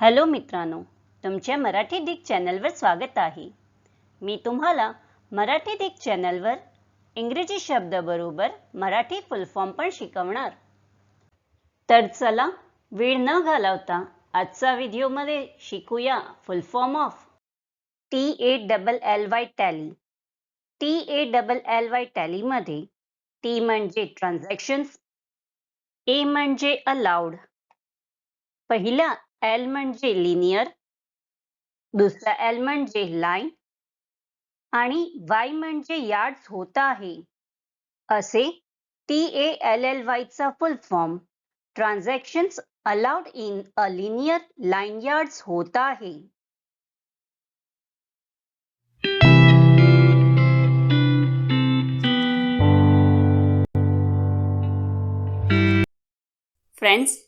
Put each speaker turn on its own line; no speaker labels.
Hello मित्रांनो तुमच्या Marathi Dick चॅनलवर स्वागत आहे. मी तुम्हाला मराठी डिक चॅनलवर इंग्रजी शब्दाबरोबर मराठी फुलफॉर्म पण शिकवणार. तर चला वेळ न घालवता आजचा व्हिडिओमध्ये शिकूया full form of T A double L Y Tally T A double L Y टॅलीमध्ये T म्हणजे ट्रान्झॅक्शन्स ए म्हणजे अलाउड पहिला एल म्हणजे लिनियर दुसरा एल म्हणजे लाईन आणि वाय म्हणजे यार्ड्स होत आहे. असे T A L L वायचा full form transactions allowed in a linear line yards होत आहे. फ्रेंड्स